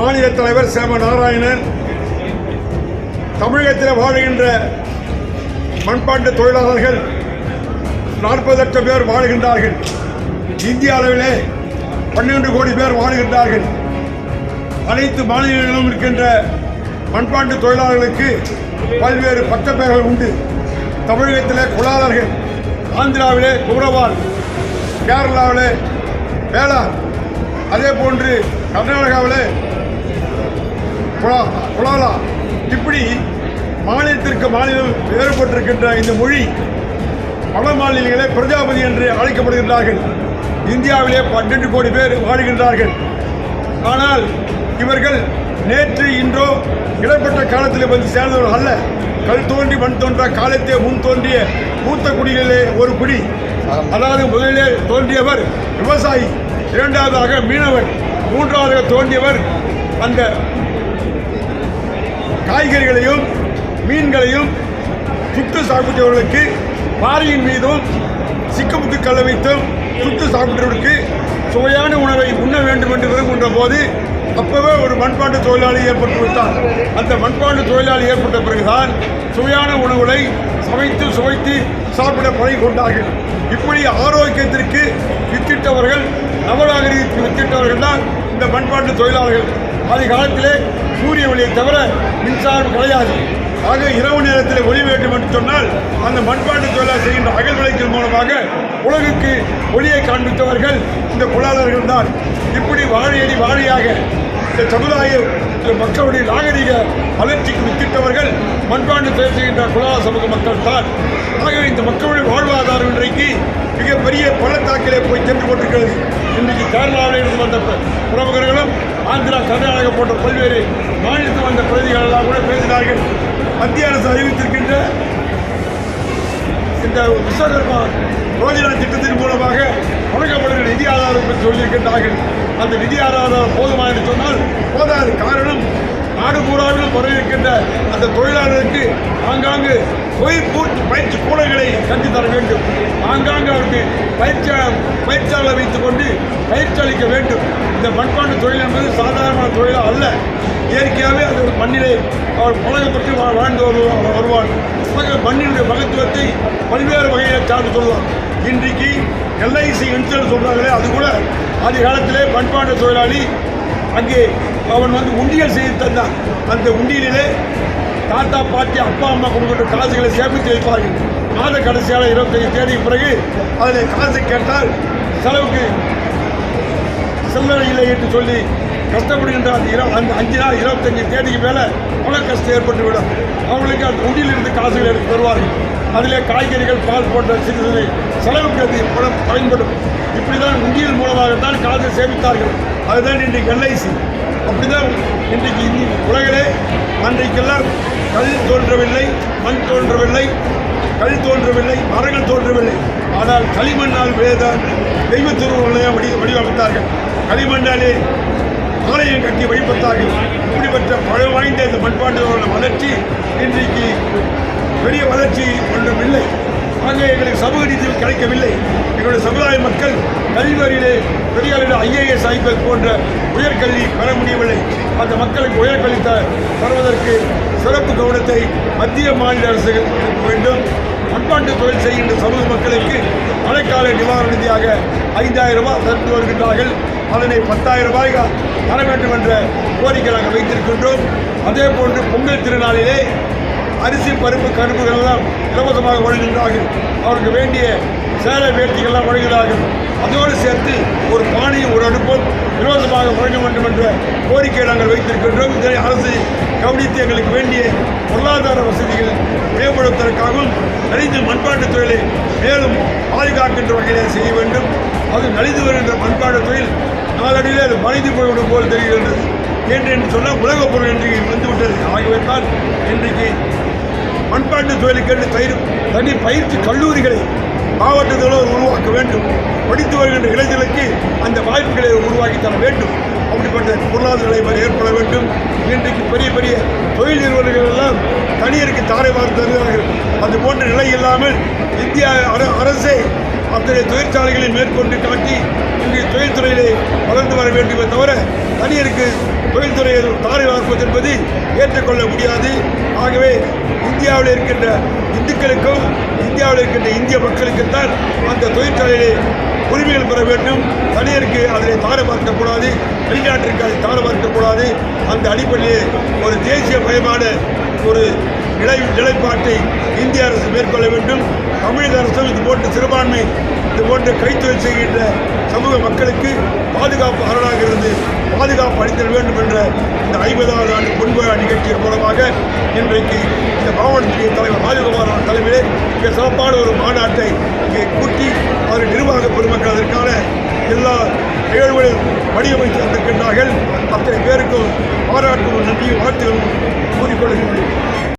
மாநில தலைவர் சேம நாராயணன் தமிழகத்தில் வாழுகின்ற மண்பாண்டு தொழிலாளர்கள் நாற்பது லட்சம் பேர் வாழுகின்றார்கள். இந்திய அளவிலே பன்னிரண்டு கோடி பேர் வாழுகின்றார்கள். அனைத்து மாநிலங்களிலும் இருக்கின்ற மண்பாண்டு தொழிலாளர்களுக்கு பல்வேறு பட்டப்பெயர்கள் உண்டு. தமிழகத்திலே குலாளர்கள் ஆந்திராவிலே குமரவால் கேரளாவிலே வேளாண் அதே போன்று கர்நாடகாவிலே புலாலா இப்படி மாநிலத்திற்கு மாநிலம் வேறுபட்டிருக்கின்ற இந்த மொழி பல மாநிலங்களே பிரஜாபதி என்று அழைக்கப்படுகின்றார்கள். இந்தியாவிலே பன்னெண்டு கோடி பேர் வாழுகின்றார்கள். ஆனால் இவர்கள் நேற்று இன்றோ இடப்பட்ட காலத்தில் வந்து சேர்ந்தவர்கள் அல்ல. கல் தோன்றி மண் தோன்ற காலத்தே முன் தோன்றிய மூத்த குடிகளிலே ஒரு குடி. அதாவது முதலிலே தோன்றியவர் விவசாயி இரண்டாவதாக மீனவர் மூன்றாவதாக தோன்றியவர் அந்த காய்கறிகளையும் மீன்களையும் சுட்டு சாப்பிட்டவர்களுக்கு பாறையின் மீதும் சிக்கமுத்து கள்ள வைத்தும் சுட்டு சாப்பிட்டவர்களுக்கு சுவையான உணவை உண்ண வேண்டும் என்று விரும்புகின்ற போது அப்பவே ஒரு மண்பாண்டு தொழிலாளி ஏற்பட்டு விட்டார் அந்த மண்பாண்டு தொழிலாளி ஏற்பட்ட பிறகுதான் சுவையான உணவுகளை சமைத்து சுவைத்து சாப்பிட பழகி கொண்டார்கள். இப்படி ஆரோக்கியத்திற்கு வித்திட்டவர்கள் நவநாகரிகத்திற்கு வித்திட்டவர்கள் தான் இந்த மண்பாண்டு தொழிலாளர்கள். அதிகாலத்திலே சூரிய ஒளியை தவிர மின்சாரம் கிடையாது. ஆக இரவு நேரத்தில் ஒளி வேண்டும் என்று சொன்னால் அந்த மண்பாட்டு தொழிலாளர் செய்கின்ற அகல் விளக்கின் மூலமாக உலகுக்கு ஒளியை காண்பித்தவர்கள் இந்த தொழிலாளர்கள் தான் இப்படி வாழையடி வாழையாக இந்த சமுதாய மக்களுடைய நாகரிக வளர்ச்சிக்கு வித்திட்டவர்கள் மண்பாண்டு தொழில் செய்கின்ற சமூக மக்கள் தான் ஆகவே இந்த மக்களுடைய வாழ்வாதாரம் இன்றைக்கு மிகப்பெரிய பள்ளத்தாக்கிலே போய் சென்று கொண்டிருக்கிறது. இன்றைக்கு கேரளாவில் இருந்து வந்த பிரமுகர்களும் ஆந்திரா கர்நாடகா போன்ற பல்வேறு மாநிலத்தில் வந்த பிரதிகளெல்லாம் கூட பேசினார்கள். மத்திய அரசு அறிவித்திருக்கின்ற இந்த விஸ்வகர்மா ரோஜனா திட்டத்தின் மூலமாக வழங்கப்படுகிற நிதி ஆதாரம் பற்றி சொல்லியிருக்கின்றார்கள். அந்த நிதி ஆதாரம் போதுமா என்று சொன்னால் போதாது. காரணம் நாடு பூராவிலும் வரவிருக்கின்ற அந்த தொழிலாளருக்கு ஆங்காங்கு தொழில் பயிற்சி கூடங்களை கட்டி தர வேண்டும். ஆங்காங்கு அவருக்கு பயிற்சி பயிற்சியாளர் வைத்துக் கொண்டு பயிற்சி அளிக்க வேண்டும். இந்த மண்பாண்டு தொழில் என்பது சாதாரணமான தொழிலாக அல்ல. இயற்கையாகவே அது ஒரு மண்ணிலே அவர் பழகப்பட்டு வா- வாழ்ந்து வருவார். வருவான் மண்ணினுடைய மகத்துவத்தை பல்வேறு வகையில் சார்ந்து சொல்லுவார் இன்றைக்கு எல்ஐசி இன்சூரன்ஸ் சொல்கிறாங்களே அது கூட ஆதி காலத்திலே பண்பாட்டு தொழிலாளி அங்கே அவன் வந்து உண்டியல் செய்து தந்தான். அந்த உண்டியலிலே தாத்தா பாட்டி அப்பா அம்மா கொடுக்கிற காசுகளை சேமித்து வைப்பார்கள். மாத கடைசியான இருபத்தஞ்சு தேதிக்கு பிறகு அதில் காசு கேட்டால் செலவுக்கு சில்லறை இல்லை என்று சொல்லி கஷ்டப்படுகின்ற அந்த இரு அந்த அஞ்சு நாள் இருபத்தஞ்சு தேதிக்கு மேலே பண கஷ்டம் ஏற்பட்டு விடும் அவங்களுக்கு அந்த உண்டியிலிருந்து காசுகள் எடுத்து தருவார்கள். அதிலே காய்கறிகள் பால் போன்ற சிறு சிறு செலவுக்கு அது பணம் பயன்படும். இப்படி தான் உண்டியல் மூலமாகத்தான் காசு சேமித்தார்கள். அதுதான் இன்றைக்கு எல்ஐசி. அப்படிதான் இன்றைக்கு இந்தி உலகிலே அன்றைக்கெல்லாம் கல் தோன்றவில்லை மண் தோன்றவில்லை கல் தோன்றவில்லை மரங்கள் தோன்றவில்லை. ஆனால் களிமண்ணால் வேத தெய்வ திருவுருளையே வடி வடிவமைத்தார்கள். களிமண்ணாலே ஆலயம் கட்டி வழிபட்டார்கள் இப்படிப்பட்ட பழம் வாய்ந்த இந்த பண்பாட்டோட வளர்ச்சி இன்றைக்கு பெரிய வளர்ச்சி ஒன்றும் இல்லை ஆக எங்களுக்கு சமூக நீதி கிடைக்கவில்லை. எங்களுடைய சமுதாய மக்கள் கல்வியிலே பெரிய அளவில் ஐஏஎஸ் ஐபிஎஸ் போன்ற உயர்கல்வி பெற முடியவில்லை. அந்த மக்களுக்கு உயர்கல்வி த தருவதற்கு சிறப்பு கவனத்தை மத்திய மாநில அரசுகள் எடுக்க வேண்டும். பண்பாட்டு தொழில் செய்கின்ற சமூக மக்களுக்கு மழைக்கால நிவாரண நிதியாக ஐந்தாயிரம் ரூபாய் தந்து வருகின்றார்கள். அதனை பத்தாயிரம் ரூபாய் தர வேண்டும் என்ற கோரிக்கை நாங்கள் வைத்திருக்கின்றோம். அதே போன்று பொங்கல் திருநாளிலே அரிசி பருப்பு கரும்புகள் எல்லாம் இலவசமாக வழங்குகிறார்கள் அவருக்கு வேண்டிய சேலை வேட்டிகள்லாம் வழங்குகிறார்கள். அதோடு சேர்த்து ஒரு பானையும் ஒரு அடுப்பும் இலவசமாக வழங்க வேண்டும் என்ற கோரிக்கையை நாங்கள் வைத்திருக்கின்றோம். இதனை அரசு கவனித்து எங்களுக்கு வேண்டிய பொருளாதார வசதிகள் மேம்படுத்த நலிந்து மண்பாண்ட தொழிலை மேலும் பாதுகாக்கின்ற வகையிலே செய்ய வேண்டும். அது நலிந்து வருகின்ற மண்பாண்ட தொழில் நாளடியில் அது மறைந்து போய்விடும் போல் தெரிகின்றது. என்று என்று சொன்னால் உலகப் பொருள் இன்றைக்கு வந்துவிட்டது. ஆகியவைத்தான் இன்றைக்கு மண்பாண்டு தொழிலுக்கென்று தயிர் தனி பயிற்சி கல்லூரிகளை மாவட்டத்தோடு உருவாக்க வேண்டும். படித்து வருகின்ற இளைஞர்களுக்கு அந்த வாய்ப்புகளை உருவாக்கி தர வேண்டும். அப்படிப்பட்ட பொருளாதார நிலைமை ஏற்பட வேண்டும். இன்றைக்கு பெரிய பெரிய தொழில் நிறுவனங்கள் எல்லாம் தனியருக்கு தாரை வார்த்து வருகிறார்கள் அது போன்ற நிலை இல்லாமல் இந்திய அர- அரசே அத்தகைய தொழிற்சாலைகளை மேற்கொண்டு காட்டி இன்றைய தொழில்துறையிலே வளர்ந்து வர வேண்டுமே தவிர தனியருக்கு தொழில்துறையில் தாரை வார்ப்பது என்பது ஏற்றுக்கொள்ள முடியாது. ஆகவே இந்தியாவில் இருக்கின்ற இந்துக்களுக்கும் இந்தியாவில் இருக்கின்ற இந்திய மக்களுக்குத்தான் அந்த தொழிற்சாலையிலே உரிமைகள் பெற வேண்டும். தனியருக்கு அதனை தார பார்க்கக்கூடாது. வெளிநாட்டிற்கு அதை தார பார்க்கக்கூடாது. அந்த அடிப்படையில் ஒரு தேசிய பயமான ஒரு நிலை நிலைப்பாட்டை இந்திய அரசு மேற்கொள்ள வேண்டும். தமிழக அரசும் இது போன்ற சிறுபான்மை இது போன்ற கைத்தொழில் செய்கின்ற சமூக மக்களுக்கு பாதுகாப்பு அரணாக இருந்து பாதுகாப்பு அளித்தல் வேண்டும் என்ற இந்த ஐம்பதாவது ஆண்டு பொன்விழா நிகழ்ச்சியின் மூலமாக இன்றைக்கு இந்த மாவட்டத்தின் தலைவர் ராஜகுமார் தலைமையிலே மிக சிறப்பான ஒரு மாநாட்டை இங்கே நிகழ்வுகளில் வடிவமைத்து வந்திருக்கின்றார்கள். அத்தனை பேருக்கும் பாராட்டும் நன்றியும் வாழ்த்துகளும் கூறிக்கொள்கின்றேன்